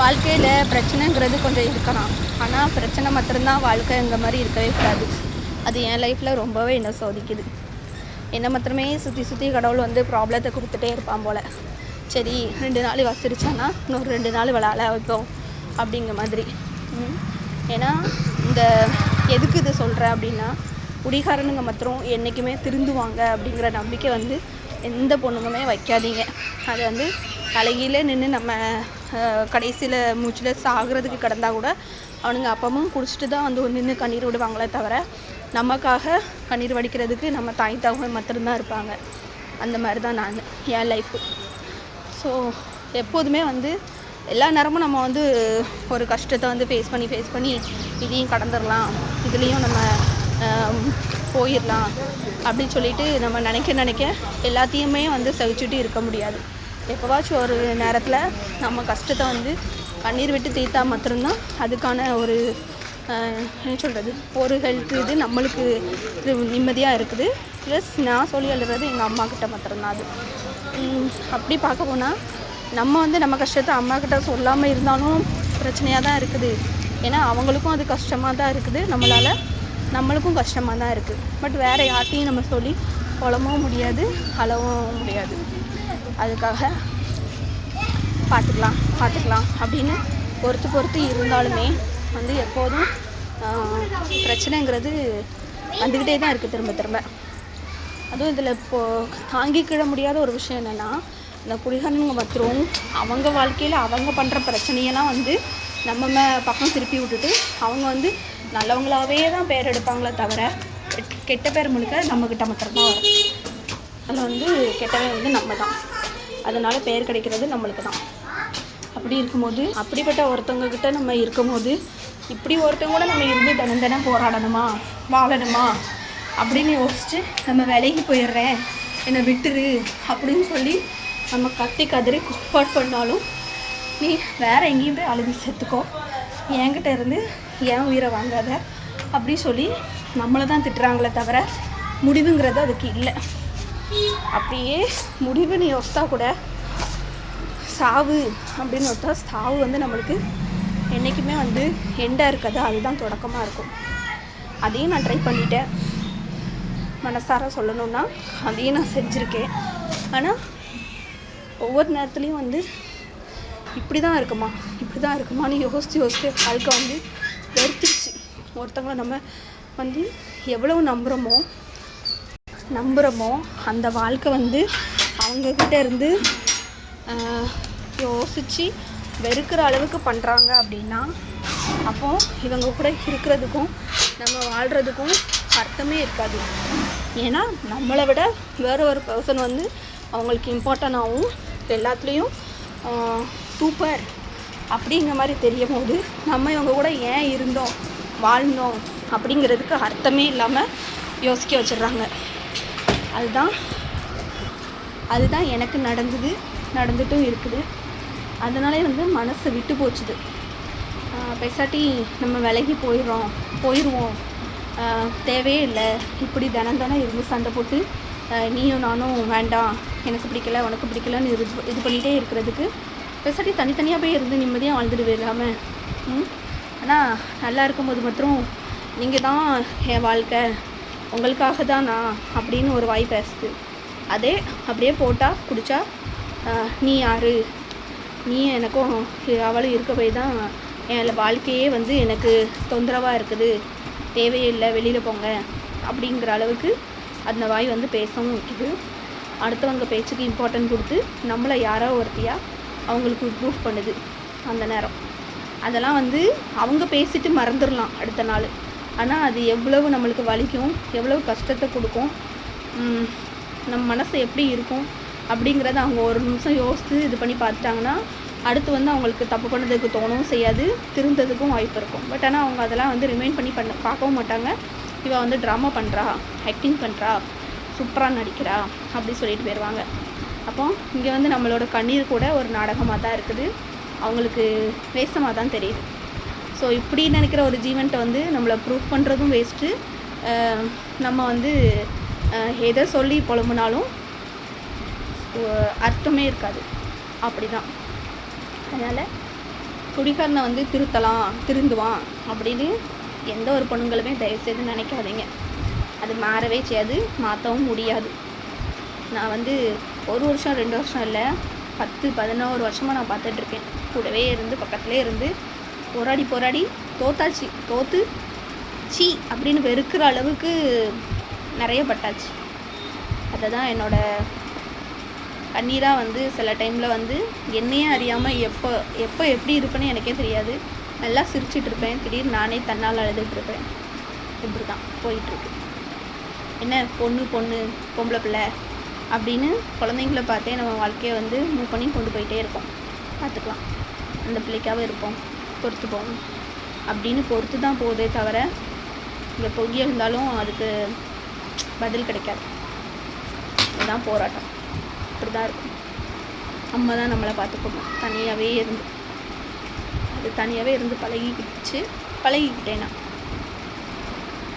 வாழ்க்கையில் பிரச்சனைங்கிறது கொஞ்சம் இருக்கலாம் ஆனால் பிரச்சனை மட்டும்தான் வாழ்க்கைங்கிற மாதிரி இருக்கவே கூடாது. அது என் லைஃப்பில் ரொம்பவே என்ன சோதிக்குது. என்னை மாத்திரமே சுற்றி சுற்றி கடவுள் வந்து ப்ராப்ளத்தை கொடுத்துட்டே இருப்பான் போல். சரி ரெண்டு நாள் வசிரிச்சானா இன்னொரு ரெண்டு நாள் விளாட வைக்கும் அப்படிங்கிற மாதிரி. ஏன்னா இந்த எதுக்கு இது சொல்கிறேன் அப்படின்னா குடிகாரனுங்க மாத்திரம் என்றைக்குமே திருந்துவாங்க அப்படிங்கிற நம்பிக்கை வந்து எந்த பொண்ணுமே வைக்காதீங்க. அது வந்து தலைகீழே நின்று நம்ம கடைசியில் மூச்சில் சாகிறதுக்கு கிடந்தா கூட அவனுங்க அப்பமும் குடிச்சிட்டு தான் வந்து நின்று கண்ணீர் விடுவாங்களே தவிர நமக்காக கண்ணீர் வடிக்கிறதுக்கு நம்ம தாய் தகவல் மட்டும்தான் இருப்பாங்க. அந்த மாதிரி தான் நான் என் லைஃப் ஸோ எப்போதுமே வந்து எல்லா நேரமும் நம்ம வந்து ஒரு கஷ்டத்தை வந்து ஃபேஸ் பண்ணி ஃபேஸ் பண்ணி இதையும் கடந்துடலாம். இதுலேயும் நம்ம போயிடலாம் அப்படின்னு சொல்லிட்டு நம்ம நினைக்க நினைக்க எல்லாத்தையுமே வந்து சகிச்சுட்டு இருக்க முடியாது. எப்போவாச்சும் ஒரு நேரத்தில் நம்ம கஷ்டத்தை வந்து கண்ணீர் விட்டு தீர்த்தா மட்டும்தான் அதுக்கான ஒரு என்ன சொல்கிறது ஒரு ஹெல்த் இது நம்மளுக்கு இது நிம்மதியாக இருக்குது. ப்ளஸ் நான் சொல்லி எழுதுறது எங்கள் அம்மாக்கிட்ட மாத்திரம்தான் அது. அப்படி பார்க்க போனால் நம்ம வந்து நம்ம கஷ்டத்தை அம்மாக்கிட்ட சொல்லாமல் இருந்தாலும் பிரச்சனையாக தான் இருக்குது. ஏன்னா அவங்களுக்கும் அது கஷ்டமாக தான் இருக்குது. நம்மளால் நம்மளுக்கும் கஷ்டமாக தான் இருக்குது பட் வேறு யார்ட்டையும் நம்ம சொல்லி புலம்பவும் முடியாது அளவும் முடியாது. அதுக்காக பார்த்துக்கலாம் பார்த்துக்கலாம் அப்படின்னு பொறுத்து பொறுத்து இருந்தாலுமே வந்து எப்போதும் பிரச்சனைங்கிறது வந்துக்கிட்டே தான் இருக்குது திரும்ப திரும்ப. அதுவும் இதில் இப்போது தாங்கிக்கிட முடியாத ஒரு விஷயம் என்னென்னா இந்த குடிகாரனுங்க மற்றும் அவங்க வாழ்க்கையில் அவங்க பண்ணுற பிரச்சனையெல்லாம் வந்து நம்ம பக்கம் திருப்பி விட்டுட்டு அவங்க வந்து நல்லவங்களாவே தான் பேர் எடுப்பாங்களே தவிர கெட்- கெட்ட பேர் முழுக்க நம்மக்கிட்ட மாத்திரம்தான் வரும். அதில் வந்து கெட்டவன் வந்து நம்ம தான் அதனால் பேர் கிடைக்கிறது நம்மளுக்கு தான் அப்படி இருக்கும்போது அப்படிப்பட்ட ஒருத்தவங்க கிட்ட நம்ம இருக்கும்போது இப்படி ஒருத்தவங்க கூட நம்ம இருந்து தினம் தினம் போராடணுமா வாழணுமா அப்படின்னு யோசிச்சு நம்ம விலகி போயிடுறேன் என்னை விட்டுரு அப்படின்னு சொல்லி நம்ம கத்தி கதறி கம்ஃபர்ட் பண்ணாலும் நீ வேற எங்கேயும் போய் அழுதி செத்துக்கோ என்கிட்ட இருந்து ஏன் உயிரை வாங்காத? அப்படி சொல்லி நம்மளை தான் திட்டுறாங்களே தவிர முடிவுங்கிறது அதுக்கு இல்லை. அப்படியே முடிவுன்னு யோசித்தா கூட சாவு அப்படின்னு ஒருத்தா சாவு வந்து நம்மளுக்கு என்றைக்குமே வந்து எண்டாக இருக்காது அதுதான் தொடக்கமாக இருக்கும். அதையும் நான் ட்ரை பண்ணிட்டேன். மனசார சொல்லணும்னா அதையும் நான் செஞ்சுருக்கேன். ஆனால் ஒவ்வொரு நேரத்துலையும் வந்து இப்படி தான் இருக்குமா? இப்படி தான் இருக்குமான்னு யோசித்து யோசித்து வாழ்க்கை வந்து வெறுத்துருச்சு. ஒருத்தவங்களை நம்ம வந்து எவ்வளவு நம்புகிறோமோ நம்புகிறோமோ அந்த வாழ்க்கை வந்து அவங்கக்கிட்ட இருந்து யோசித்து வெறுக்கிற அளவுக்கு பண்ணுறாங்க அப்படின்னா அப்போ இவங்க கூட இருக்கிறதுக்கும் நம்ம வாழ்கிறதுக்கும் அர்த்தமே இருக்காது. ஏன்னா நம்மளை விட வேற ஒரு பர்சன் வந்து அவங்களுக்கு இம்பார்ட்டனாகவும் எல்லாத்துலேயும் சூப்பர் அப்படிங்கிற மாதிரி தெரியும் போது நம்ம இவங்க கூட ஏன் இருந்தோம் வாழ்ந்தோம் அப்படிங்கிறதுக்கு அர்த்தமே இல்லாமல் யோசிக்க வச்சிடுறாங்க. அதுதான் அதுதான் எனக்கு நடந்தது நடந்துட்டும் இருக்குது. அதனாலே வந்து மனசை விட்டு போச்சுது. பெசாட்டி பேசாட்டி நம்ம விலகி போயிடுறோம் போயிடுவோம் தேவையே இல்லை. இப்படி தினம் தினம் இருந்து சண்டை போட்டு நீயும் நானும் வேண்டாம். எனக்கு பிடிக்கல உனக்கு பிடிக்கலன்னு இது இது பண்ணிகிட்டே இருக்கிறதுக்கு பேசாட்டி தனித்தனியாக போய் இருந்து நிம்மதியாக வாழ்ந்துட்டு போயிடலாமே. ம்? ஆனால் நல்லா இருக்கும்போது மட்டும் நீங்கள் தான் என் வாழ்க்கை. உங்களுக்காக தான் நான் அப்படின்னு ஒரு வாய் பேசுது. அதே அப்படியே போட்டால் குடிச்சா நீ யாரு? நீ எனக்கும் அவளும் இருக்க போய் தான் என் வாழ்க்கையே வந்து எனக்கு தொந்தரவாக இருக்குது. தேவையில்லை வெளியில் போங்க அப்படிங்கிற அளவுக்கு அந்த வாய் வந்து பேசவும் வைக்குது. அடுத்தவங்க பேச்சுக்கு இம்பார்ட்டன்ட் கொடுத்து நம்மளை யாரோ ஒருத்தியா அவங்களுக்கு ப்ரூஃப் பண்ணுது அந்த நேரம். அதெல்லாம் வந்து அவங்க பேசிட்டு மறந்துடலாம் அடுத்த நாள். ஆனால் அது எவ்வளவு நம்மளுக்கு வலிக்கும் எவ்வளவு கஷ்டத்தை கொடுக்கும் நம்ம மனசு எப்படி இருக்கும் அப்படிங்கிறத அவங்க ஒரு நிமிஷம் யோசித்து இது பண்ணி பார்த்துட்டாங்கன்னா அடுத்து வந்து அவங்களுக்கு தப்பு பண்ணதுக்கு தோணவும் செய்யாது திருந்ததுக்கும் வாய்ப்பு இருக்கும். பட் ஆனால் அவங்க அதெல்லாம் வந்து ரிமைண்ட் பண்ணி பண்ண பார்க்கவும் மாட்டாங்க. இவள் வந்து ட்ராமா பண்ணுறா ஆக்டிங் பண்ணுறா சூப்பராக நடிக்கிறா அப்படி சொல்லிட்டு போயிடுவாங்க அப்போ இங்கே வந்து நம்மளோட கண்ணீர் கூட ஒரு நாடகமாக தான் இருக்குது. அவங்களுக்கு வேஷமாக தான் தெரியுது. ஸோ இப்படி நினைக்கிற ஒரு ஜீவன்ட்ட வந்து நம்மளை ப்ரூவ் பண்ணுறதும் வேஸ்ட்டு நம்ம வந்து எதை சொல்லி புலம்புனாலும் அர்த்தமே இருக்காது. அப்படி தான் அதனால் குடிகாரனை வந்து திருத்தலாம் திருந்துவான் அப்படின்னு எந்த ஒரு பொண்ணுங்களுமே தயவுசெய்து நினைக்காதீங்க. அது மாறவே செய்யாது மாற்றவும் முடியாது. நான் வந்து ஒரு வருஷம் ரெண்டு வருஷம் இல்லை பத்து பதினோரு வருஷமாக நான் பார்த்துட்ருக்கேன். கூடவே இருந்து பக்கத்துலேயே இருந்து போராடி போராடி தோத்தாச்சு. தோத்து சீ அப்படின்னு வெறுக்கிற அளவுக்கு நிறைய பட்டாச்சு. அதை தான் என்னோடய கண்ணீராக வந்து சில டைமில் வந்து என்னையே அறியாமல் எப்போ எப்போ எப்படி இருப்பேன்னு எனக்கே தெரியாது. நல்லா சிரிச்சிட்டு இருப்பேன் திடீர்னு நானே தன்னால் அழுதுகிட்ருப்பேன் இப்படி தான் போயிட்டுருக்கு என்ன பொண்ணு பொண்ணு பொம்பளை பிள்ளை அப்படின்னு குழந்தைங்கள பார்த்தே நம்ம வாழ்க்கையை வந்து மூவ் பண்ணி கொண்டு போயிட்டே இருக்கோம் பார்த்துக்கலாம். அந்த பிள்ளைக்காக இருப்போம். பொறுத்து போவோம். அப்படின்னு பொறுத்து தான் போதே தவிர இங்கே பொங்கி இருந்தாலும் அதுக்கு பதில் கிடைக்காது. இதுதான் போராட்டம். இப்படி தான் இருக்கும். அம்மா தான் நம்மளை பார்த்துக்கணும். தனியாகவே இருந்து. அது தனியாகவே இருந்து பழகிக்கிச்சு. பழகிக்கிட்டேன்? நான்